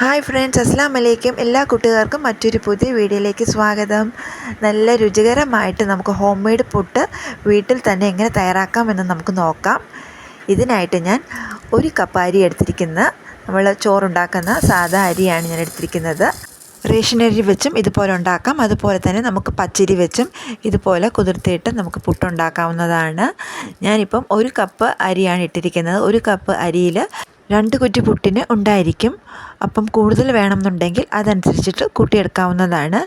Hi friends അസ്സാം വലൈക്കും എല്ലാ കുട്ടികാർക്കും മറ്റൊരു പുതിയ വീഡിയോയിലേക്ക് സ്വാഗതം. നല്ല രുചികരമായിട്ട് നമുക്ക് ഹോം മെയ്ഡ് പുട്ട് വീട്ടിൽ തന്നെ എങ്ങനെ തയ്യാറാക്കാമെന്ന് നമുക്ക് നോക്കാം. ഇതിനായിട്ട് ഞാൻ ഒരു കപ്പ് അരി എടുത്തിരിക്കുന്ന. നമ്മൾ ചോറുണ്ടാക്കുന്ന സാധാ അരിയാണ് ഞാൻ എടുത്തിരിക്കുന്നത്. റേഷൻ അരി വെച്ചും ഇതുപോലെ ഉണ്ടാക്കാം. അതുപോലെ തന്നെ നമുക്ക് പച്ചരി വെച്ചും ഇതുപോലെ കുതിർത്തിയിട്ട് നമുക്ക് പുട്ടുണ്ടാക്കാവുന്നതാണ്. ഞാനിപ്പം ഒരു കപ്പ് അരിയാണ് ഇട്ടിരിക്കുന്നത്. ഒരു കപ്പ് അരിയിൽ രണ്ട് കുറ്റി പുട്ടിന് ഉണ്ടായിരിക്കും. അപ്പം കൂടുതൽ വേണമെന്നുണ്ടെങ്കിൽ അതനുസരിച്ചിട്ട് കൂട്ടിയെടുക്കാവുന്നതാണ്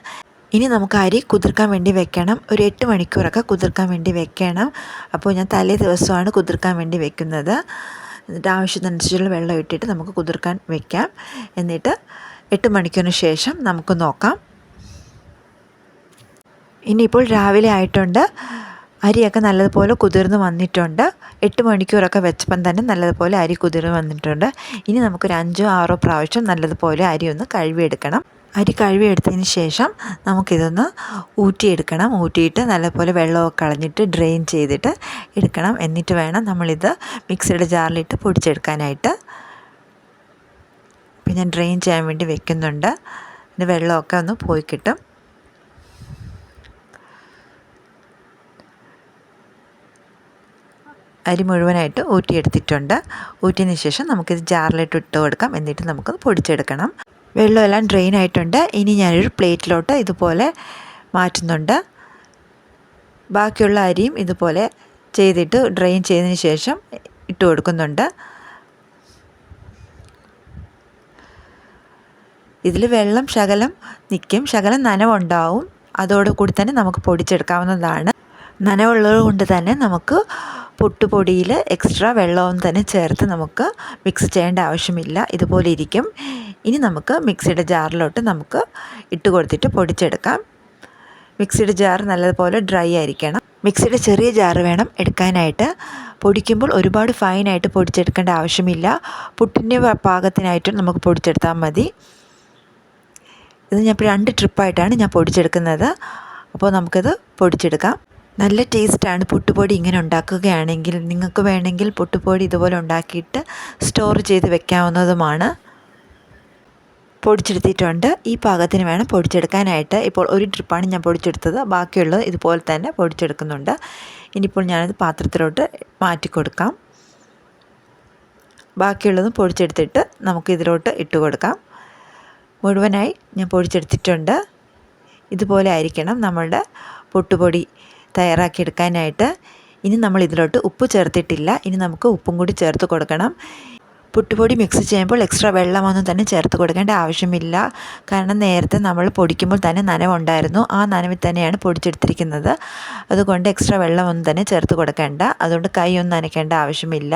ഇനി നമുക്ക് അരി കുതിർക്കാൻ വേണ്ടി വെക്കണം. ഒരു എട്ട് മണിക്കൂറൊക്കെ കുതിർക്കാൻ വേണ്ടി വെക്കണം. അപ്പോൾ ഞാൻ തലേ ദിവസമാണ് കുതിർക്കാൻ വേണ്ടി വെക്കുന്നത്. എന്നിട്ട് ആവശ്യത്തിനനുസരിച്ചുള്ള വെള്ളം ഇട്ടിട്ട് നമുക്ക് കുതിർക്കാൻ വെക്കാം. എന്നിട്ട് എട്ട് മണിക്കൂറിന് ശേഷം നമുക്ക് നോക്കാം. ഇനിയിപ്പോൾ രാവിലെ ആയിട്ടുണ്ട്. അരിയൊക്കെ നല്ലതുപോലെ കുതിർന്ന് വന്നിട്ടുണ്ട്. എട്ട് മണിക്കൂറൊക്കെ വെച്ചപ്പം തന്നെ നല്ലതുപോലെ അരി കുതിർന്ന് വന്നിട്ടുണ്ട്. ഇനി നമുക്കൊരു അഞ്ചോ ആറോ പ്രാവശ്യം നല്ലതുപോലെ അരി ഒന്ന് കഴുകിയെടുക്കണം. അരി കഴുകിയെടുത്തതിന് ശേഷം നമുക്കിതൊന്ന് ഊറ്റിയെടുക്കണം. ഊറ്റിയിട്ട് നല്ലപോലെ വെള്ളമൊക്കെ കളഞ്ഞിട്ട് ഡ്രെയിൻ ചെയ്തിട്ട് എടുക്കണം. എന്നിട്ട് വേണം നമ്മളിത് മിക്സിയുടെ ജാറിലിട്ട് പൊടിച്ചെടുക്കാനായിട്ട്. പിന്നെ ഞാൻ ഡ്രെയിൻ ചെയ്യാൻ വേണ്ടി വെക്കുന്നുണ്ട്. പിന്നെ വെള്ളമൊക്കെ ഒന്ന് പോയി കിട്ടും. അരി മുഴുവനായിട്ട് ഊറ്റിയെടുത്തിട്ടുണ്ട്. ഊറ്റിയതിന് ശേഷം നമുക്കിത് ജാറിലിട്ട് ഇട്ട് കൊടുക്കാം. എന്നിട്ട് നമുക്കത് പൊടിച്ചെടുക്കണം. വെള്ളമെല്ലാം ഡ്രെയിൻ ആയിട്ടുണ്ട്. ഇനി ഞാനൊരു പ്ലേറ്റിലോട്ട് ഇതുപോലെ മാറ്റുന്നുണ്ട്. ബാക്കിയുള്ള അരിയും ഇതുപോലെ ചെയ്തിട്ട് ഡ്രെയിൻ ചെയ്തതിന് ശേഷം ഇട്ട് കൊടുക്കുന്നുണ്ട്. ഇതിൽ വെള്ളം ശകലം നിൽക്കും ശകലം നനവുണ്ടാവും. അതോടുകൂടി തന്നെ നമുക്ക് പൊടിച്ചെടുക്കാവുന്നതാണ്. നനവുള്ളത് കൊണ്ട് തന്നെ നമുക്ക് പുട്ടുപൊടിയിൽ എക്സ്ട്രാ വെള്ളവും തന്നെ ചേർത്ത് നമുക്ക് മിക്സ് ചെയ്യേണ്ട ആവശ്യമില്ല. ഇതുപോലെ ഇരിക്കും. ഇനി നമുക്ക് മിക്സിയുടെ ജാറിലോട്ട് നമുക്ക് ഇട്ട് കൊടുത്തിട്ട് പൊടിച്ചെടുക്കാം. മിക്സിയുടെ ജാർ നല്ലതുപോലെ ഡ്രൈ ആയിരിക്കണം. മിക്സിയുടെ ചെറിയ ജാർ വേണം എടുക്കാനായിട്ട്. പൊടിക്കുമ്പോൾ ഒരുപാട് ഫൈനായിട്ട് പൊടിച്ചെടുക്കേണ്ട ആവശ്യമില്ല. പുട്ടിന്റെ പാകത്തിനായിട്ട് നമുക്ക് പൊടിച്ചെടുത്താൽ മതി. ഇത് ഞാൻ രണ്ട് ട്രിപ്പായിട്ടാണ് ഞാൻ പൊടിച്ചെടുക്കുന്നത്. അപ്പോൾ നമുക്കിത് പൊടിച്ചെടുക്കാം. നല്ല ടേസ്റ്റാണ്. പുട്ടുപൊടി ഇങ്ങനെ ഉണ്ടാക്കുകയാണെങ്കിൽ നിങ്ങൾക്ക് വേണമെങ്കിൽ പുട്ടുപൊടി ഇതുപോലെ ഉണ്ടാക്കിയിട്ട് സ്റ്റോർ ചെയ്ത് വെക്കാവുന്നതുമാണ്. പൊടിച്ചെടുത്തിട്ടുണ്ട്. ഈ പാകത്തിന് വേണം പൊടിച്ചെടുക്കാനായിട്ട്. ഇപ്പോൾ ഒരു ട്രിപ്പാണ് ഞാൻ പൊടിച്ചെടുത്തത്. ബാക്കിയുള്ളത് ഇതുപോലെ തന്നെ പൊടിച്ചെടുക്കുന്നുണ്ട്. ഇനിയിപ്പോൾ ഞാനത് പാത്രത്തിലോട്ട് മാറ്റി കൊടുക്കാം ബാക്കിയുള്ളത് പൊടിച്ചെടുത്തിട്ട് നമുക്ക് ഇതിലോട്ട് ഇട്ട് കൊടുക്കാം. മുഴുവനായി ഞാൻ പൊടിച്ചെടുത്തിട്ടുണ്ട്. ഇതുപോലെ ആയിരിക്കണം നമ്മളുടെ പൊട്ടുപൊടി തയ്യാറാക്കിയെടുക്കാനായിട്ട് ഇനി നമ്മൾ ഇതിലോട്ട് ഉപ്പ് ചേർത്തിട്ടില്ല. ഇനി നമുക്ക് ഉപ്പും കൂടി ചേർത്ത് കൊടുക്കണം. പുട്ടുപൊടി മിക്സ് ചെയ്യുമ്പോൾ എക്സ്ട്രാ വെള്ളമൊന്നും തന്നെ ചേർത്ത് കൊടുക്കേണ്ട ആവശ്യമില്ല. കാരണം നേരത്തെ നമ്മൾ പൊടിക്കുമ്പോൾ തന്നെ നനവുണ്ടായിരുന്നു. ആ നനവിൽ തന്നെയാണ് പൊടിച്ചെടുത്തിരിക്കുന്നത്. അതുകൊണ്ട് എക്സ്ട്രാ വെള്ളമൊന്നും തന്നെ ചേർത്ത് കൊടുക്കേണ്ട. അതുകൊണ്ട് കൈയൊന്നും നനയ്ക്കേണ്ട ആവശ്യമില്ല.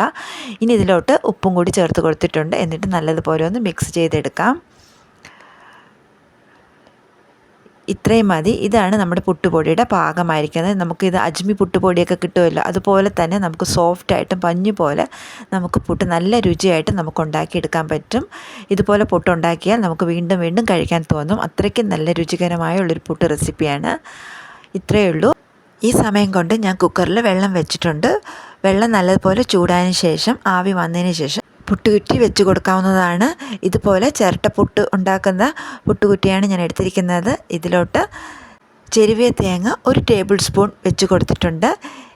ഇനി ഇതിലോട്ട് ഉപ്പും കൂടി ചേർത്ത് കൊടുത്തിട്ടുണ്ട്. എന്നിട്ട് നല്ലതുപോലെ ഒന്ന് മിക്സ് ചെയ്തെടുക്കാം. ഇത്രയും മതി. ഇതാണ് നമ്മുടെ പുട്ടുപൊടിയുടെ പാകമായിരിക്കുന്നത്. നമുക്കിത് അജ്മി പുട്ടുപൊടിയൊക്കെ കിട്ടുമല്ലോ. അതുപോലെ തന്നെ നമുക്ക് സോഫ്റ്റായിട്ടും പഞ്ഞു പോലെ നമുക്ക് പുട്ട് നല്ല രുചിയായിട്ട് നമുക്ക് ഉണ്ടാക്കിയെടുക്കാൻ പറ്റും. ഇതുപോലെ പുട്ടുണ്ടാക്കിയാൽ നമുക്ക് വീണ്ടും വീണ്ടും കഴിക്കാൻ തോന്നും. അത്രയ്ക്കും നല്ല രുചികരമായ ഉള്ളൊരു പുട്ട് റെസിപ്പിയാണ്. ഇത്രയേ ഉള്ളൂ. ഈ സമയം കൊണ്ട് ഞാൻ കുക്കറിൽ വെള്ളം വെച്ചിട്ടുണ്ട്. വെള്ളം നല്ലതുപോലെ ചൂടായതിന് ശേഷം ആവി വന്നതിന് ശേഷം പുട്ടുകുറ്റി വെച്ച് കൊടുക്കാവുന്നതാണ്. ഇതുപോലെ ചിരട്ട പുട്ട് ഉണ്ടാക്കുന്ന പുട്ടുകുറ്റിയാണ് ഞാൻ എടുത്തിരിക്കുന്നത്. ഇതിലോട്ട് ചെരുവിയ തേങ്ങ ഒരു ടേബിൾ സ്പൂൺ വെച്ച് കൊടുത്തിട്ടുണ്ട്.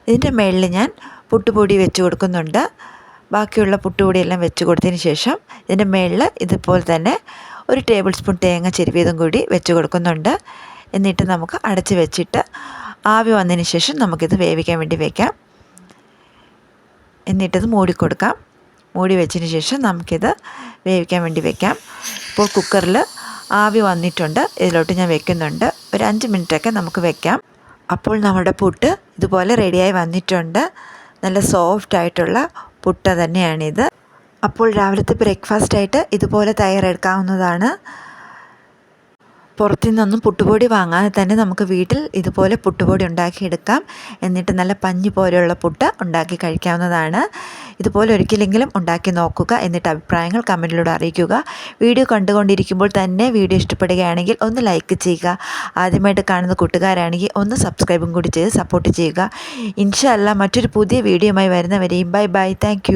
ഇതിന്റെ മുകളിൽ ഞാൻ പുട്ടുപൊടി വെച്ച് കൊടുക്കുന്നുണ്ട്. ബാക്കിയുള്ള പുട്ടുപൊടിയെല്ലാം വെച്ച് കൊടുത്തതിന് ശേഷം ഇതിന്റെ മുകളിൽ ഇതുപോലെ തന്നെ ഒരു ടേബിൾ സ്പൂൺ തേങ്ങ ചെരുവിയതും കൂടി വെച്ച് കൊടുക്കുന്നുണ്ട്. എന്നിട്ട് നമുക്ക് അടച്ച് വെച്ചിട്ട് ആവി വന്നതിന് ശേഷം നമുക്കിത് വേവിക്കാൻ വേണ്ടി വയ്ക്കാം എന്നിട്ടത് മൂടിക്കൊടുക്കാം മൂടി വെച്ചതിന് ശേഷം നമുക്കിത് വേവിക്കാൻ വേണ്ടി വെക്കാം. ഇപ്പോൾ കുക്കറിൽ ആവി വന്നിട്ടുണ്ട്. ഇതിലോട്ട് ഞാൻ വെക്കുന്നുണ്ട്. ഒരു അഞ്ച് മിനിറ്റൊക്കെ നമുക്ക് വെക്കാം. അപ്പോൾ നമ്മുടെ പുട്ട് ഇതുപോലെ റെഡിയായി വന്നിട്ടുണ്ട്. നല്ല സോഫ്റ്റ് ആയിട്ടുള്ള പുട്ട് തന്നെയാണിത്. അപ്പോൾ രാവിലത്തെ ബ്രേക്ക്ഫാസ്റ്റായിട്ട് ഇതുപോലെ തയ്യാറെടുക്കാവുന്നതാണ്. പുറത്തു നിന്നൊന്നും പുട്ടുപൊടി വാങ്ങാതെ തന്നെ നമുക്ക് വീട്ടിൽ ഇതുപോലെ പുട്ടുപൊടി ഉണ്ടാക്കിയെടുക്കാം. എന്നിട്ട് നല്ല പഞ്ഞി പോലെയുള്ള പുട്ട് ഉണ്ടാക്കി കഴിക്കാവുന്നതാണ്. ഇതുപോലെ ഒരിക്കലെങ്കിലും ഉണ്ടാക്കി നോക്കുക എന്നിട്ട് അഭിപ്രായങ്ങൾ കമന്റിലൂടെ അറിയിക്കുക. വീഡിയോ കണ്ടുകൊണ്ടിരിക്കുമ്പോൾ തന്നെ വീഡിയോ ഇഷ്ടപ്പെടുകയാണെങ്കിൽ ഒന്ന് ലൈക്ക് ചെയ്യുക. ആദ്യമായിട്ട് കാണുന്ന കൂട്ടുകാരാണെങ്കിൽ ഒന്ന് സബ്സ്ക്രൈബും കൂടി ചെയ്ത് സപ്പോർട്ട് ചെയ്യുക. ഇൻഷല്ല മറ്റൊരു പുതിയ വീഡിയോയുമായി വരുന്നവരെയും ബൈ ബൈ. താങ്ക്